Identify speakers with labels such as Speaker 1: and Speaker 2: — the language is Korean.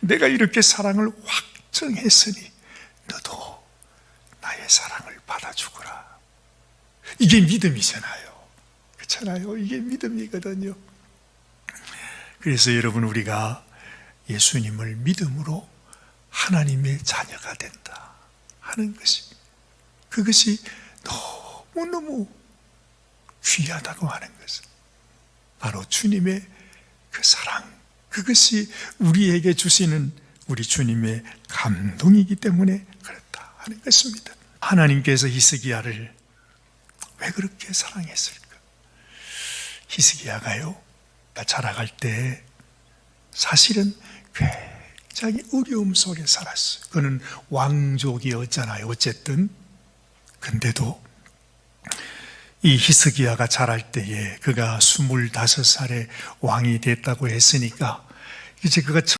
Speaker 1: 내가 이렇게 사랑을 확정했으니 너도 나의 사랑을 받아주거라. 이게 믿음이잖아요. 그렇잖아요. 이게 믿음이거든요. 그래서 여러분 우리가 예수님을 믿음으로 하나님의 자녀가 된다 하는 것이 그것이 너무너무 귀하다고 하는 것은 바로 주님의 그 사랑 그것이 우리에게 주시는 우리 주님의 감동이기 때문에 그렇다 하는 것입니다. 하나님께서 히스기야를 왜 그렇게 사랑했을까? 히스기야가요 자라갈 때 사실은 굉장히 어려움 속에 살았어요. 그는 왕족이었잖아요. 어쨌든 근데도 이 히스기야가 자랄 때에 그가 스물다섯 살에 왕이 됐다고 했으니까 이제 그가